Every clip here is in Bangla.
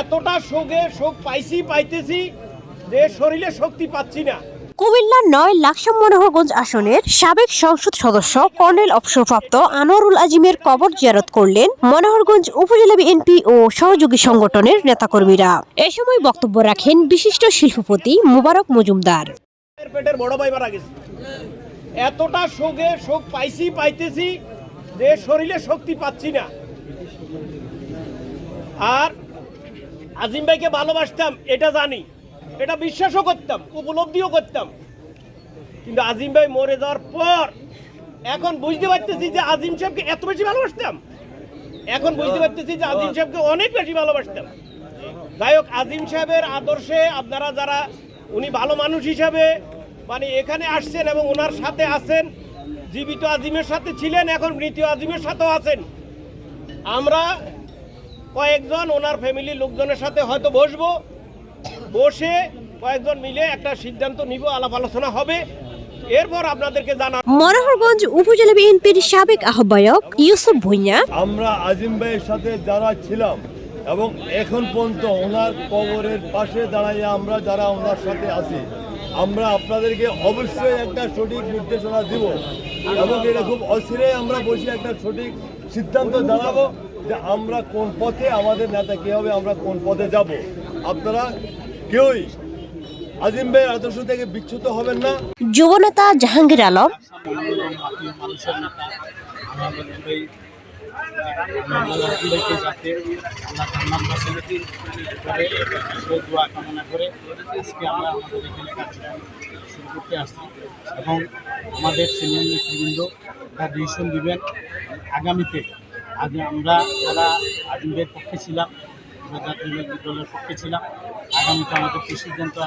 এতটা শোকে শোক পাইছি পাইতেছি যে শরীরে শক্তি পাচ্ছি না। কুমিল্লার নয় লাকসাম মনোহরগঞ্জ আসনের সাবেক সংসদ সদস্য কর্নেল অবসরপ্রাপ্ত আনোয়ারুল আজিমের কবর জিয়ারত করলেন মনোহরগঞ্জ উপজেলা বিএনপি ও সহযোগী সংগঠনের নেতাকর্মীরা। এ সময় বক্তব্য রাখেন বিশিষ্ট শিল্পপতি মুবারক মজুমদার। পেটের বড় ভাই মারা গেছে। এতটা শোকে শোক পাইছি পাইতেছি যে শরীরে শক্তি পাচ্ছি না। আর আজিম ভাইকে ভালোবাসতাম, এটা জানি। এটা বিশ্বাসও করতাম, উপলব্ধিও করতাম। কিন্তু আজিম ভাই মরে যাওয়ার পর, এখন বুঝতে পারতেছি যে আজিম সাহেবকে এত বেশি ভালোবাসতাম। এখন বুঝতে পারতেছি যে আজিম সাহেবকে অনেক বেশি ভালোবাসতাম। যাই হোক, আজিম সাহেবের আদর্শে আপনারা যারা, উনি ভালো মানুষ হিসাবে মানে এখানে আসছেন এবং ওনার সাথে আছেন, জীবিত আজিমের সাথে ছিলেন, এখন মৃত আজিমের সাথেও আছেন। আমরা কয়েকজন ওনার ফ্যামিলির লোকজনের সাথে হয়তো বসবো। বসে কয়েকজন মিলে একটা সিদ্ধান্ত নিব আলাপ আলোচনা হবে। এরপর আপনাদেরকে জানা মনোহরগঞ্জ উপজেলা বিএনপির সাবেক আহ্বায়ক ইউসুফ ভুঁইয়া। আমরা আজিম ভাইয়ের সাথে যারা ছিলাম এবং এখন পর্যন্ত ওনার কবরের পাশে দাঁড়াইয়া আমরা যারা ওনার সাথে আছি আমরা আপনাদেরকে অবশ্যই একটা সঠিক নির্দেশনা দিব। এবং এটা খুব অচিরে আমরা বসে একটা সঠিক সিদ্ধান্ত জানাব। যে আমরা কোন পথে আমাদের নেতা কী হবে আমরা কোন পথে যাব? আপনারা কেউই আজিম ভাইয়ের আদর্শ থেকে বিচ্যুত হবেন না। যুবনেতা জাহাঙ্গীর আলম। কামনা করে আজকে আমরা আমাদের এখানে কার্যক্রম শুরু করতে আসছি এবং আমাদের সিনিয়র নেতৃবৃন্দ তার ডিসিশন দিবেন আগামীতে। আজ আমরা যারা আজিমদের পক্ষে ছিলাম দলের পক্ষে ছিলাম, আগামীতে আমাদের কি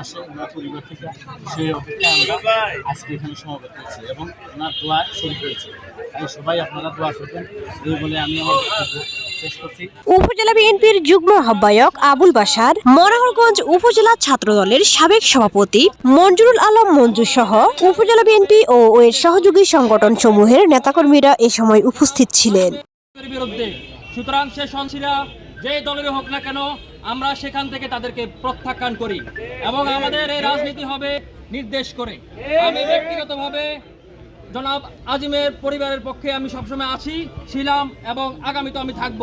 আসে, ওনার পরিবার থেকে সেই অপেক্ষায় আমরা আজকে এখানে সমবেত হয়েছি এবং ওনার দোয়া শরীর হয়েছে তাই সবাই আপনারা দোয়া করবেন, এই বলে আমি আমার উপজেলা বিএনপির যুগ্ম আহ্বায়ক আবুল বাসার মনোহরগঞ্জ উপজেলা ছাত্রদলের সাবেক সভাপতি মঞ্জুরুল আলম মঞ্জু সহ উপজেলা বিএনপি ও এর সহযোগী সংগঠন সমূহের নেতাকর্মীরা এ সময় উপস্থিত ছিলেন। বিরুদ্ধে। সুতরাং সে সন্ত্রীরা যে দলেরই হোক না কেন, আমরা সেখান থেকে তাদেরকে প্রত্যাখ্যান করি এবং আমাদের এই রাজনীতি হবে নির্দেশ করে। আমি ব্যক্তিগতভাবে জনাব আজিমের পরিবারের পক্ষে আমি সবসময় আছি, ছিলাম এবং আগামীতে আমি থাকব।